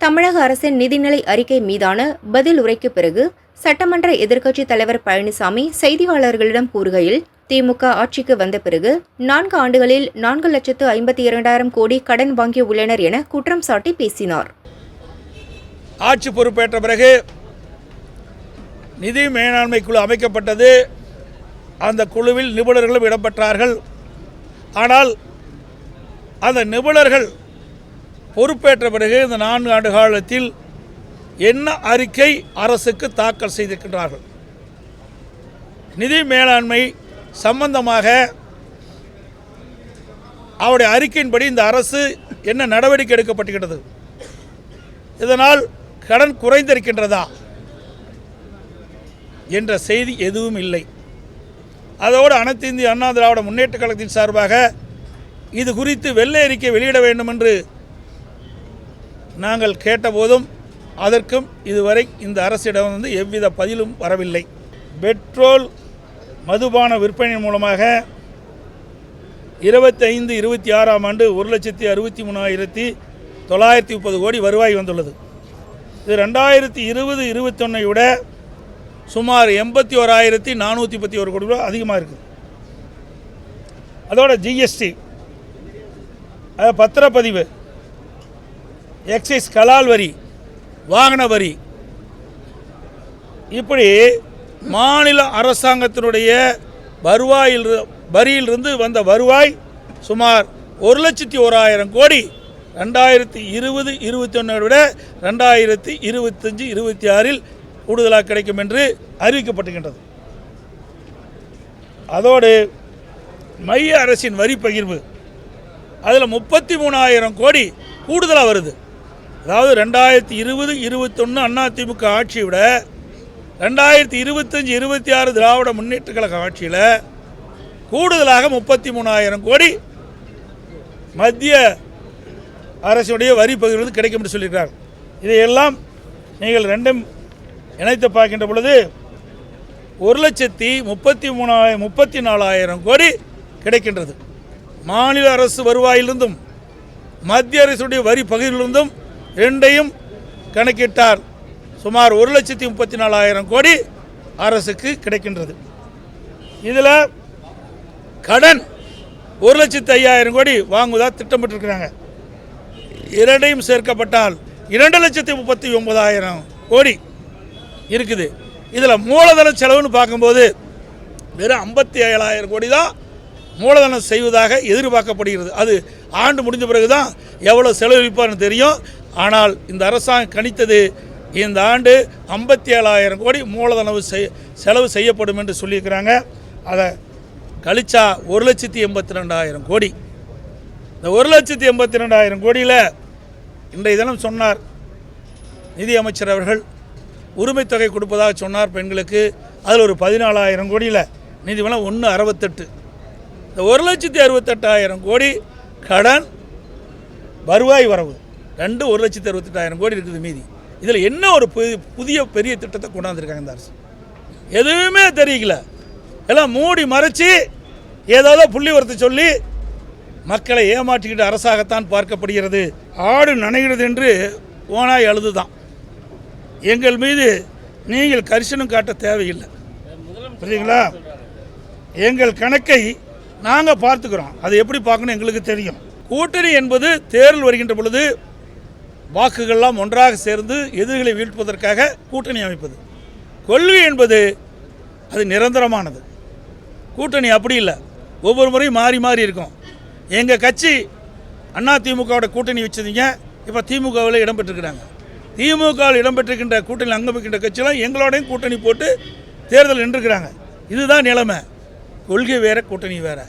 தமிழக அரசின் நிதிநிலை அறிக்கை மீதான பதில் உரைக்கு பிறகு சட்டமன்ற எதிர்க்கட்சித் தலைவர் பழனிசாமி செய்தியாளர்களிடம் கூறுகையில் திமுக ஆட்சிக்கு வந்த பிறகு நான்கு ஆண்டுகளில் நான்கு லட்சத்து ஐம்பத்தி இரண்டாயிரம் கோடி கடன் வாங்கியுள்ளனர் என குற்றம் சாட்டி பேசினார். ஆட்சி பொறுப்பேற்ற பிறகு நிதி மேலாண்மை குழு அமைக்கப்பட்டது. அந்த குழுவில் நிபுணர்களும் இடம்பெற்றார்கள் ஆனால் அந்த நிபுணர்கள் பொறுப்பேற்ற பிறகு இந்த நான்கு ஆண்டு காலத்தில் என்ன அறிக்கை அரசுக்கு தாக்கல் செய்திருக்கின்றார்கள்? நிதி மேலாண்மை சம்பந்தமாக அவருடைய அறிக்கையின்படி இந்த அரசு என்ன நடவடிக்கை எடுக்கப்பட்டுகிறது இதனால் கடன் குறைந்திருக்கின்றதா? என்ற செய்தி எதுவும் இல்லை. அதோடு அனைத்து இந்திய அண்ணா திராவிட முன்னேற்ற கழகத்தின் சார்பாக இது குறித்து வெள்ளை அறிக்கை வெளியிட வேண்டும் என்று நாங்கள் கேட்டபோதும் அதற்கும் இதுவரை இந்த அரசிடம் வந்து எவ்வித பதிலும் வரவில்லை. பெட்ரோல் மதுபான விற்பனை மூலமாக இருபத்தி ஐந்து இருபத்தி ஆறாம் ஆண்டு ஒரு லட்சத்தி அறுபத்தி மூணாயிரத்தி தொள்ளாயிரத்தி முப்பது கோடி வருவாய் வந்துள்ளது. இது ரெண்டாயிரத்தி இருபது இருபத்தொன்னை விட சுமார் எண்பத்தி ஓராயிரத்தி நானூற்றி முப்பத்தி ஒரு கோடி ரூபாய் அதிகமாக இருக்குது அதோட ஜிஎஸ்டி பத்திரப்பதிவு எக்ஸைஸ் கலால் வரி வாகன வரி. இப்படி மாநில அரசாங்கத்தினுடைய வருவாயில் வரியிலிருந்து வந்த வருவாய் சுமார் ஒரு லட்சத்தி ஓராயிரம் கோடி ரெண்டாயிரத்தி இருபது இருபத்தி ஒன்றை விட ரெண்டாயிரத்தி இருபத்தஞ்சி இருபத்தி ஆறில் கூடுதலாக கிடைக்கும் என்று அறிவிக்கப்பட்டுகின்றது. அதோடு மைய அரசின் வரி பகிர்வு அதில் முப்பத்தி மூணாயிரம் கோடி கூடுதலாக வருது. அதாவது ரெண்டாயிரத்தி இருபது இருபத்தொன்று அதிமுக ஆட்சியை விட ரெண்டாயிரத்தி இருபத்தஞ்சி இருபத்தி ஆறு திராவிட முன்னேற்ற கழக ஆட்சியில் கூடுதலாக முப்பத்தி மூணாயிரம் கோடி மத்திய அரசுடைய வரி பகிர்வு கிடைக்கும் என்று சொல்லியிருக்கிறார் இதையெல்லாம் நீங்கள் ரெண்டும் இணைத்து பார்க்கின்ற பொழுது ஒரு லட்சத்தி முப்பத்தி மூணாயிரம் முப்பத்தி நாலாயிரம் கோடி கிடைக்கின்றது. மாநில அரசு வருவாயிலிருந்தும் மத்திய அரசுடைய வரி பகிர்விலிருந்தும் ரெண்டையும் கணக்கிட்டார் சுமார் ஒரு லட்சத்தி முப்பத்தி நாலாயிரம் கோடி அரசுக்கு கிடைக்கின்றது. இதில் கடன் ஒரு லட்சத்தி ஐயாயிரம் கோடி வாங்குவதாக திட்டமிட்டிருக்கிறாங்க. இரண்டையும் சேர்க்கப்பட்டால் இரண்டு லட்சத்தி முப்பத்தி ஒன்பதாயிரம் கோடி இருக்குது. இதில் மூலதன செலவுன்னு பார்க்கும்போது வெறும் ஐம்பத்தி ஏழாயிரம் கோடி தான் மூலதனம் செய்வதாக எதிர்பார்க்கப்படுகிறது. அது ஆண்டு முடிஞ்ச பிறகு தான் எவ்வளோ செலவழிப்பார்னு தெரியும். ஆனால் இந்த அரசாங்கம் கணித்தது இந்த ஆண்டு ஐம்பத்தி ஏழாயிரம் கோடி மூலதனவு செய் செலவு செய்யப்படும் என்று சொல்லியிருக்கிறாங்க. அதை கழிச்சா ஒரு லட்சத்தி எண்பத்தி ரெண்டாயிரம் கோடி. இந்த ஒரு லட்சத்தி எண்பத்தி ரெண்டாயிரம் கோடியில் இன்றைய தினம் சொன்னார் நிதி அமைச்சர் அவர்கள். உரிமை தொகை கொடுப்பதாக சொன்னார் பெண்களுக்கு. அதில் ஒரு பதினாலாயிரம் கோடியில் நிதி ஒன்று அறுபத்தெட்டு. இந்த ஒரு லட்சத்தி அறுபத்தெட்டாயிரம் கோடி கடன் வருவாய் வரவு. ரெண்டு ஒரு லட்சத்தி அறுபத்தெட்டாயிரம் கோடி இருக்குது மீதி. இதில் என்ன ஒரு புதி- புதிய பெரிய திட்டத்தை கொண்டாந்துருக்காங்க இந்த அரசு? எதுவுமே தெரியல. எல்லாம் மூடி மறைச்சி ஏதாவது புள்ளி வரத்தை சொல்லி மக்களை ஏமாற்றிக்கிட்டு அரசாகத்தான் பார்க்கப்படுகிறது. ஆடு நனைகிறது என்று ஓனாய் அழுதுதான். எங்கள் மீது நீங்கள் கரிசனம் காட்ட தேவையில்லை. புரியுங்களா எங்கள் கணக்கை நாங்கள் பார்த்துக்கிறோம். அது எப்படி பார்க்கணும் எங்களுக்கு தெரியும். கூட்டணி என்பது தேர்தல் வருகின்ற பொழுது வாக்குகள்லாம் ஒன்றாக சேர்ந்து எதிரிகளை வீழ்ப்பதற்காக கூட்டணி அமைப்பது. கொள்கை என்பது அது நிரந்தரமானது. கூட்டணி அப்படி இல்லை. ஒவ்வொரு முறையும் மாறி மாறி இருக்கும். எங்கள் கட்சி அண்ணா திமுகவோட கூட்டணி வச்சதுங்க இப்போ திமுகவில் இடம்பெற்றிருக்கிறாங்க திமுகவில் இடம்பெற்றிருக்கின்ற கூட்டணி அங்கமிக்கின்ற கட்சியெல்லாம் எங்களோடையும் கூட்டணி போட்டு தேர்தல் நின்றுக்கிறாங்க இதுதான் நிலைமை. கொள்கை வேறு கூட்டணி வேறு.